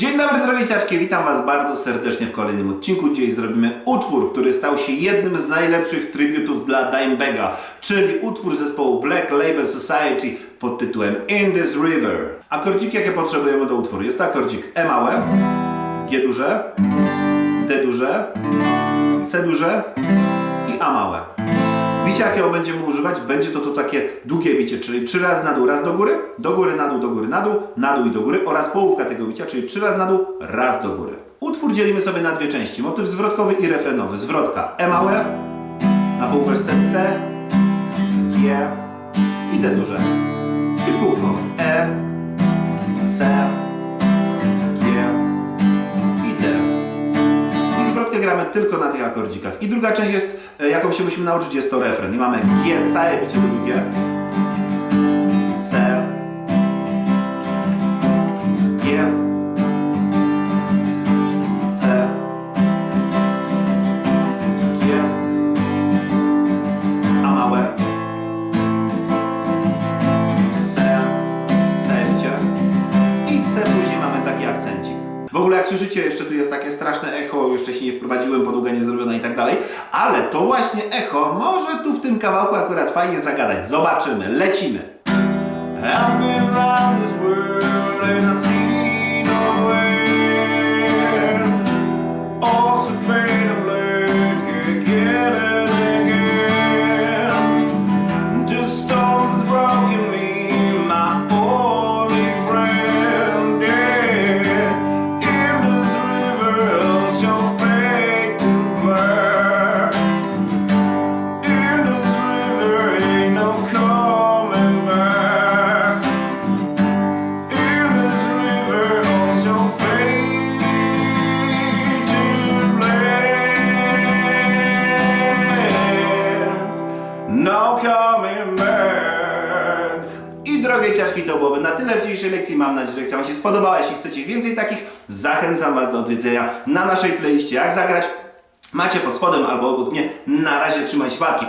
Dzień dobry drogie ciaczki, witam Was bardzo serdecznie w kolejnym odcinku. Dzisiaj zrobimy utwór, który stał się jednym z najlepszych tributów dla Dimebaga, czyli utwór zespołu Black Label Society pod tytułem In This River. Akordziki jakie potrzebujemy do utworu? Jest to akordzik E małe, G duże, D duże, C duże i A małe. Bicie jakiego będziemy używać, będzie to to takie długie bicie, czyli trzy razy na dół, raz do góry, do góry, na dół, do góry, na dół, na dół i do góry oraz połówka tego bicia, czyli trzy razy na dół, raz do góry. Utwór dzielimy sobie na dwie części, motyw zwrotkowy i refrenowy. Zwrotka E małe, na połóweczce C, G i D duże. I w kółko E, C, gramy tylko na tych akordzikach. I druga część jest, e, jaką się musimy nauczyć, jest to refren. I mamy G, całe bicie drugie. C. W ogóle jak słyszycie, jeszcze tu jest takie straszne echo, się nie wprowadziłem, podługa nie zrobiona i tak dalej, ale to właśnie echo może tu w tym kawałku akurat fajnie zagadać. Zobaczymy, lecimy. Ciaszki, to byłoby na tyle w dzisiejszej lekcji. Mam nadzieję, że lekcja Wam się spodobała. Jeśli chcecie więcej takich, zachęcam Was do odwiedzenia na naszej playliście Jak zagrać. Macie pod spodem albo obok mnie. Na razie trzymajcie się.